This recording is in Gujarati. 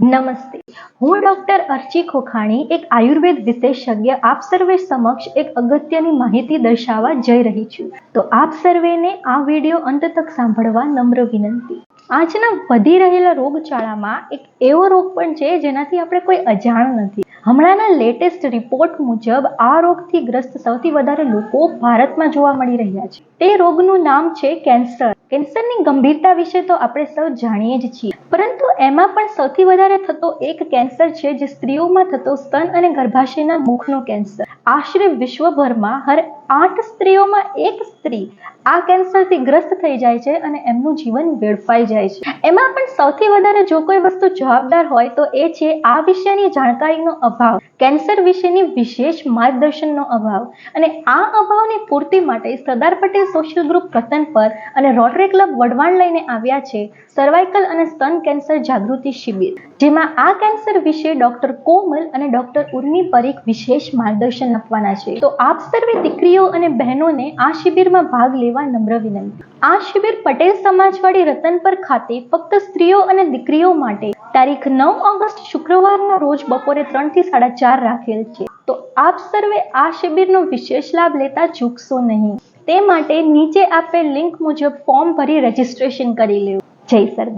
નમસ્તે. હું ડોક્ટર અર્ચી ખોખાણી, એક આયુર્વેદ વિશેષજ્ઞ, આપ સર્વે સમક્ષ એક અગત્યની માહિતી દર્શાવવા જઈ રહી છું. તો આપ સર્વેને આ વીડિયો અંત તક સાંભળવા નમ્ર વિનંતી. આજના વધી રહેલા રોગચાળામાં એક એવો રોગ પણ છે જેનાથી આપણે કોઈ અજાણ નથી. હમણાંના લેટેસ્ટ રિપોર્ટ મુજબ આ રોગથી ગ્રસ્ત સૌથી વધારે લોકો ભારતમાં જોવા મળી રહ્યા છે. તે રોગનું નામ છે કેન્સર. કેન્સરની ગંભીરતા વિશે તો આપણે સૌ જાણીએ જ છીએ. પરંતુ એમાં પણ સૌથી વધારે થતો એક કેન્સર છે જે સ્ત્રીઓમાં થતો સ્તન અને ગર્ભાશયના મુખનો કેન્સર. આશરે વિશ્વભરમાં હર આઠ સ્ત્રીઓમાં એક સ્ત્રી આ કેન્સરથી ગ્રસ્ત થઈ જાય છે અને એમનું જીવન વેડફાઈ જાય છે. એમાં પણ સૌથી વધારે જો કોઈ વસ્તુ જવાબદાર હોય તો એ છે આ વિશેની જાણકારીનો અભાવ. કેન્સર વિશેની વિશેષ માર્ગદર્શનનો અભાવ. અને આ અભાવની પૂર્તિ માટે સરદાર પટેલ સોશિયલ ગ્રુપ કતન પર અને રોટરી ક્લબ વડવાણ લઈને આવ્યા છે સર્વાઇકલ અને સ્તન કેન્સર જાગૃતિ શિબિર. જેમાં આ કેન્સર વિશે ડોક્ટર કોમલ અને ડોક્ટર ઉર્મી પરીખ વિશેષ માર્ગદર્શન આપવાના છે. તો આપ સર્વે દીકરીઓ અને બહેનોને આ શિબિરમાં ભાગ લેવા નમ્ર વિનંતી. આ શિબિર પટેલ સમાજવાડી રતનપર ખાતે ફક્ત સ્ત્રીઓ અને દીકરીઓ માટે તારીખ નવ ઓગસ્ટ શુક્રવારના રોજ બપોરે ત્રણથી સાડા ચાર રાખેલ છે. તો આપ સર્વે આ શિબિરનો વિશેષ લાભ લેતા ચૂકશો નહીં. તે માટે નીચે આપેલ લિંક મુજબ ફોર્મ ભરી રજીસ્ટ્રેશન કરી લેવું. જય સરદાર.